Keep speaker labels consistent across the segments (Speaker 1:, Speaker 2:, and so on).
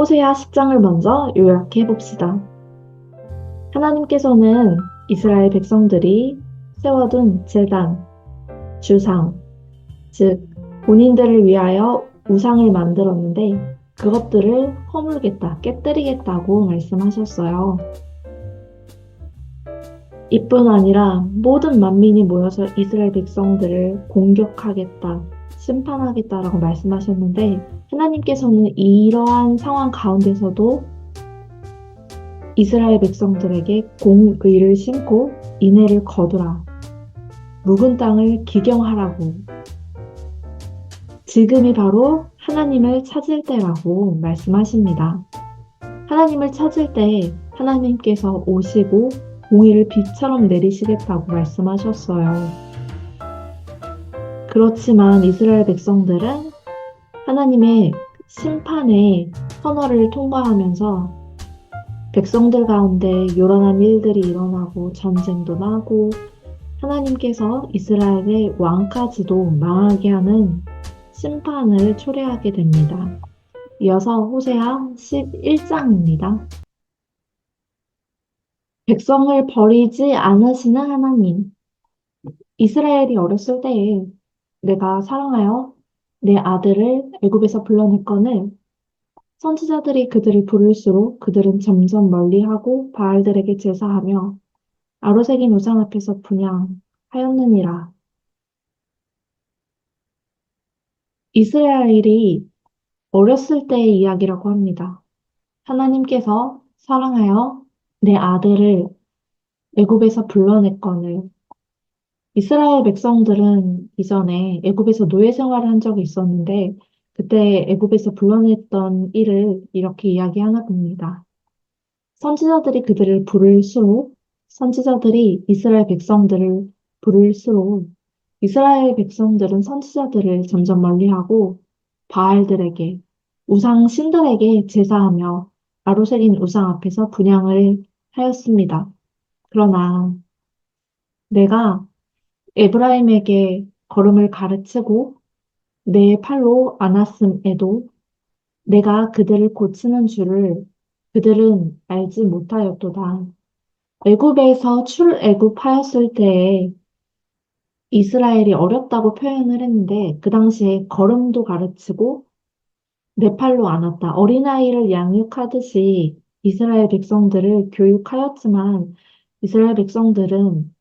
Speaker 1: 호세아 10장을 먼저 요약해 봅시다. 하나님께서는 이스라엘 백성들이 세워둔 제단, 주상, 즉 본인들을 위하여 우상을 만들었는데 그것들을 허물겠다, 깨뜨리겠다고 말씀하셨어요. 이뿐 아니라 모든 만민이 모여서 이스라엘 백성들을 공격하겠다, 심판하겠다라고 말씀하셨는데 하나님께서는 이러한 상황 가운데서도 이스라엘 백성들에게 공의를 심고 인애를 거두라. 묵은 땅을 기경하라고. 지금이 바로 하나님을 찾을 때라고 말씀하십니다. 하나님을 찾을 때 하나님께서 오시고 공의를 비처럼 내리시겠다고 말씀하셨어요. 그렇지만 이스라엘 백성들은 하나님의 심판의 선언을 통과하면서 백성들 가운데 요란한 일들이 일어나고 전쟁도 나고 하나님께서 이스라엘의 왕까지도 망하게 하는 심판을 초래하게 됩니다. 이어서 호세아 11장입니다. 백성을 버리지 않으시는 하나님. 이스라엘이 어렸을 때에 내가 사랑하여 내 아들을 애굽에서 불러냈거늘 선지자들이 그들을 부를수록 그들은 점점 멀리하고 바알들에게 제사하며 아로새긴 우상 앞에서 분양하였느니라. 이스라엘이 어렸을 때의 이야기라고 합니다. 하나님께서 사랑하여 내 아들을 애굽에서 불러냈거늘 이스라엘 백성들은 이전에 애굽에서 노예 생활을 한 적이 있었는데 그때 애굽에서 불러냈던 일을 이렇게 이야기하나 봅니다. 선지자들이 그들을 부를수록 선지자들이 이스라엘 백성들을 부를수록 이스라엘 백성들은 선지자들을 점점 멀리하고 바알들에게 우상 신들에게 제사하며 아로셀인 우상 앞에서 분양을 하였습니다. 그러나 내가 에브라임에게 걸음을 가르치고 내 팔로 안았음에도 내가 그들을 고치는 줄을 그들은 알지 못하였도다. 애굽에서 출애굽하였을 때에 이스라엘이 어렵다고 표현을 했는데 그 당시에 걸음도 가르치고 내 팔로 안았다. 어린아이를 양육하듯이 이스라엘 백성들을 교육하였지만 이스라엘 백성들은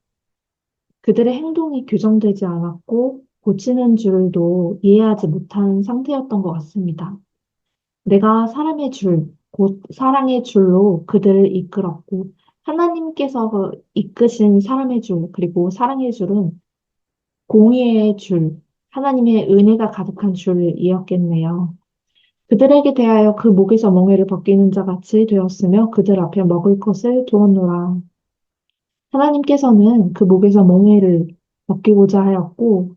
Speaker 1: 그들의 행동이 교정되지 않았고 고치는 줄도 이해하지 못한 상태였던 것 같습니다. 내가 사람의 줄, 곧 사랑의 줄로 그들을 이끌었고 하나님께서 이끄신 사람의 줄, 그리고 사랑의 줄은 공의의 줄, 하나님의 은혜가 가득한 줄이었겠네요. 그들에게 대하여 그 목에서 멍에를 벗기는 자 같이 되었으며 그들 앞에 먹을 것을 두었노라. 하나님께서는 그 목에서 멍에를 벗기고자 하였고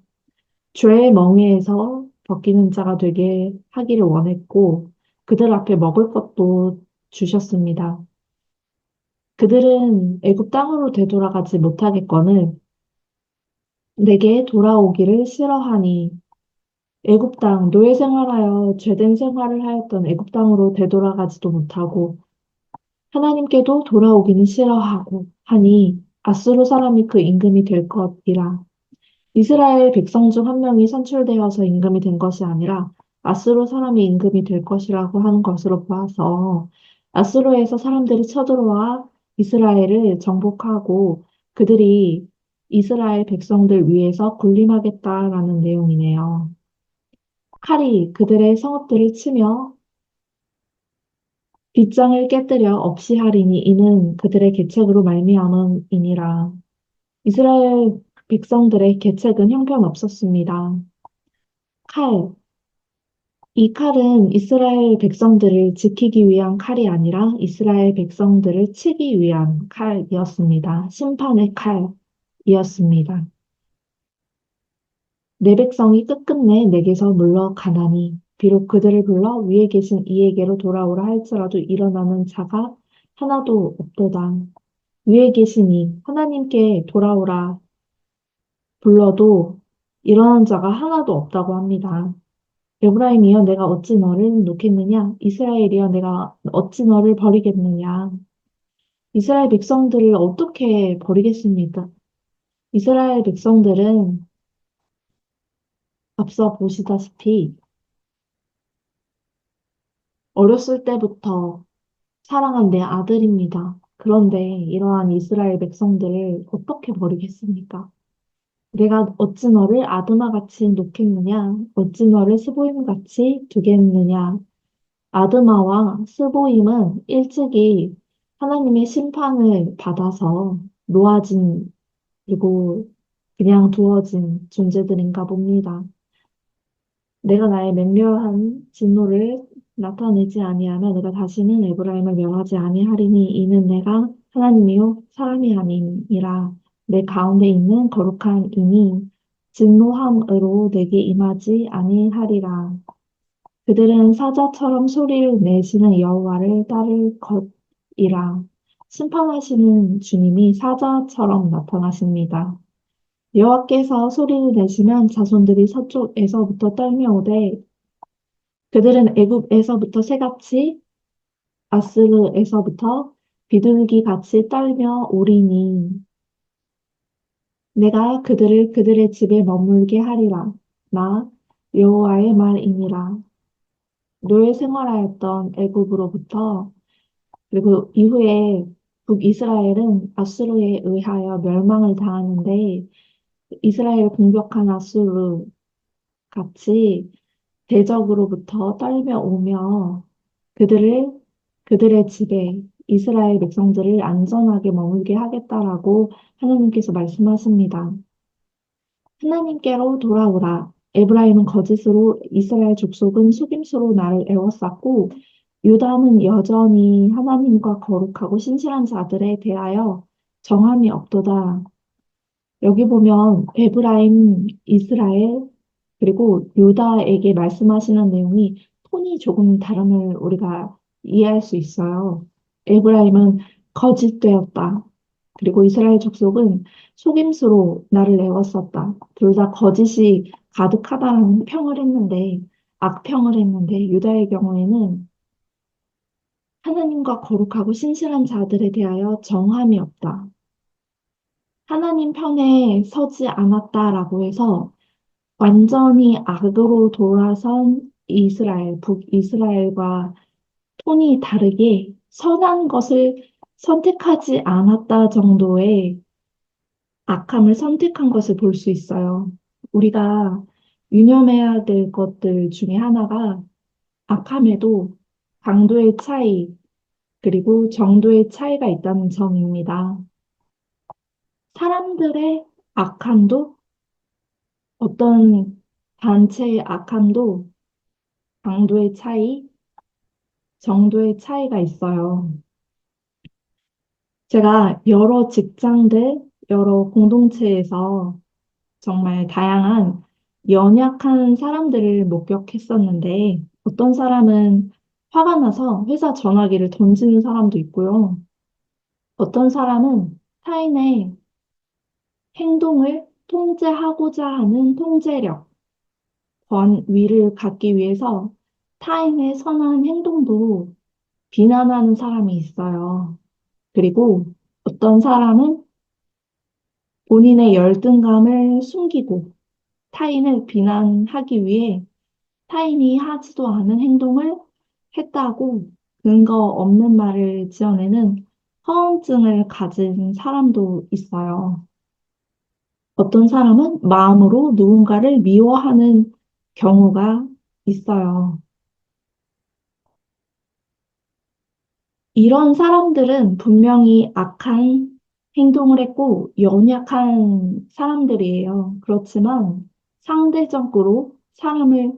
Speaker 1: 죄의 멍에에서 벗기는 자가 되게 하기를 원했고 그들 앞에 먹을 것도 주셨습니다. 그들은 애굽 땅으로 되돌아가지 못하겠거늘 내게 돌아오기를 싫어하니 애굽 땅 노예 생활하여 죄된 생활을 하였던 애굽 땅으로 되돌아가지도 못하고 하나님께도 돌아오기는 싫어하고 하니 아수르 사람이 그 임금이 될 것이라 이스라엘 백성 중 한 명이 선출되어서 임금이 된 것이 아니라 아수르 사람이 임금이 될 것이라고 하는 것으로 보아서 아수르에서 사람들이 쳐들어와 이스라엘을 정복하고 그들이 이스라엘 백성들 위해서 군림하겠다라는 내용이네요. 칼이 그들의 성읍들을 치며 빗장을 깨뜨려 없이 하리니 이는 그들의 계책으로 말미암음이니라. 이스라엘 백성들의 계책은 형편없었습니다. 칼. 이 칼은 이스라엘 백성들을 지키기 위한 칼이 아니라 이스라엘 백성들을 치기 위한 칼이었습니다. 심판의 칼이었습니다. 내 백성이 끝끝내 내게서 물러가나니 비록 그들을 불러 위에 계신 이에게로 돌아오라 할지라도 일어나는 자가 하나도 없도다. 위에 계시니 하나님께 돌아오라 불러도 일어난 자가 하나도 없다고 합니다. 에브라임이여 내가 어찌 너를 놓겠느냐? 이스라엘이여 내가 어찌 너를 버리겠느냐? 이스라엘 백성들을 어떻게 버리겠습니까? 이스라엘 백성들은 앞서 보시다시피 어렸을 때부터 사랑한 내 아들입니다. 그런데 이러한 이스라엘 백성들을 어떻게 버리겠습니까? 내가 어찌 너를 아드마같이 놓겠느냐? 어찌 너를 스보임같이 두겠느냐? 아드마와 스보임은 일찍이 하나님의 심판을 받아서 놓아진 그리고 그냥 두어진 존재들인가 봅니다. 내가 나의 맹렬한 진노를 나타내지 아니하면 내가 다시는 에브라임을 멸하지 아니하리니 이는 내가 하나님이요 사람이 아님이라 내 가운데 있는 거룩한 이니 진노함으로 내게 임하지 아니하리라. 그들은 사자처럼 소리를 내시는 여호와를 따를 것이라. 심판하시는 주님이 사자처럼 나타나십니다. 여호와께서 소리를 내시면 자손들이 서쪽에서부터 떨며 오되 그들은 애굽에서부터 새같이 아스르에서부터 비둘기 같이 떨며 오리니 내가 그들을 그들의 집에 머물게 하리라. 나 여호와의 말이니라. 노예 생활하였던 애굽으로부터 그리고 이후에 북이스라엘은 아수르에 의하여 멸망을 당하는데 이스라엘 공격한 아수르 같이 대적으로부터 떨며 오며 그들을 그들의 집에 이스라엘 백성들을 안전하게 머물게 하겠다라고 하나님께서 말씀하십니다. 하나님께로 돌아오라. 에브라임은 거짓으로 이스라엘 족속은 속임수로 나를 애워쌌고 유다는 여전히 하나님과 거룩하고 신실한 자들에 대하여 정함이 없도다. 여기 보면 에브라임, 이스라엘, 그리고 유다에게 말씀하시는 내용이 톤이 조금 다름을 우리가 이해할 수 있어요. 에브라임은 거짓되었다. 그리고 이스라엘 족속은 속임수로 나를 내었었다. 둘 다 거짓이 가득하다는 평을 했는데, 악평을 했는데, 유다의 경우에는 하나님과 거룩하고 신실한 자들에 대하여 정함이 없다. 하나님 편에 서지 않았다라고 해서 완전히 악으로 돌아선 이스라엘, 북이스라엘과 톤이 다르게 선한 것을 선택하지 않았다 정도의 악함을 선택한 것을 볼 수 있어요. 우리가 유념해야 될 것들 중에 하나가 악함에도 강도의 차이, 그리고 정도의 차이가 있다는 점입니다. 사람들의 악함도 어떤 단체의 악함도 강도의 차이, 정도의 차이가 있어요. 제가 여러 직장들, 여러 공동체에서 정말 다양한 연약한 사람들을 목격했었는데 어떤 사람은 화가 나서 회사 전화기를 던지는 사람도 있고요. 어떤 사람은 타인의 행동을 통제하고자 하는 통제력, 권위를 갖기 위해서 타인의 선한 행동도 비난하는 사람이 있어요. 그리고 어떤 사람은 본인의 열등감을 숨기고 타인을 비난하기 위해 타인이 하지도 않은 행동을 했다고 근거 없는 말을 지어내는 허언증을 가진 사람도 있어요. 어떤 사람은 마음으로 누군가를 미워하는 경우가 있어요. 이런 사람들은 분명히 악한 행동을 했고 연약한 사람들이에요. 그렇지만 상대적으로 사람을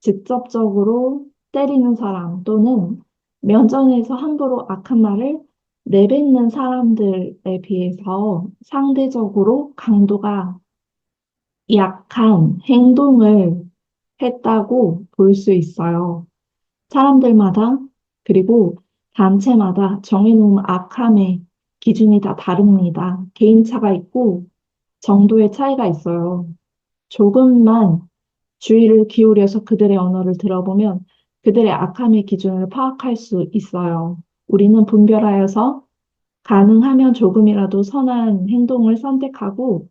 Speaker 1: 직접적으로 때리는 사람 또는 면전에서 함부로 악한 말을 내뱉는 사람들에 비해서 상대적으로 강도가 약한 행동을 했다고 볼 수 있어요. 사람들마다 그리고 단체마다 정해놓은 악함의 기준이 다 다릅니다. 개인차가 있고 정도의 차이가 있어요. 조금만 주의를 기울여서 그들의 언어를 들어보면 그들의 악함의 기준을 파악할 수 있어요. 우리는 분별하여서 가능하면 조금이라도 선한 행동을 선택하고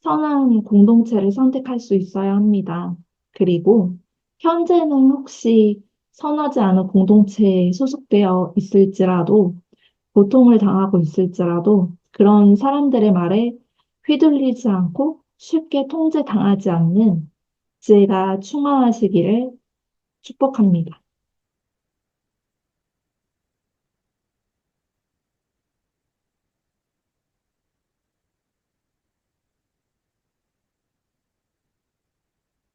Speaker 1: 선한 공동체를 선택할 수 있어야 합니다. 그리고 현재는 혹시 선하지 않은 공동체에 소속되어 있을지라도 고통을 당하고 있을지라도 그런 사람들의 말에 휘둘리지 않고 쉽게 통제당하지 않는 지혜가 충만하시기를 축복합니다.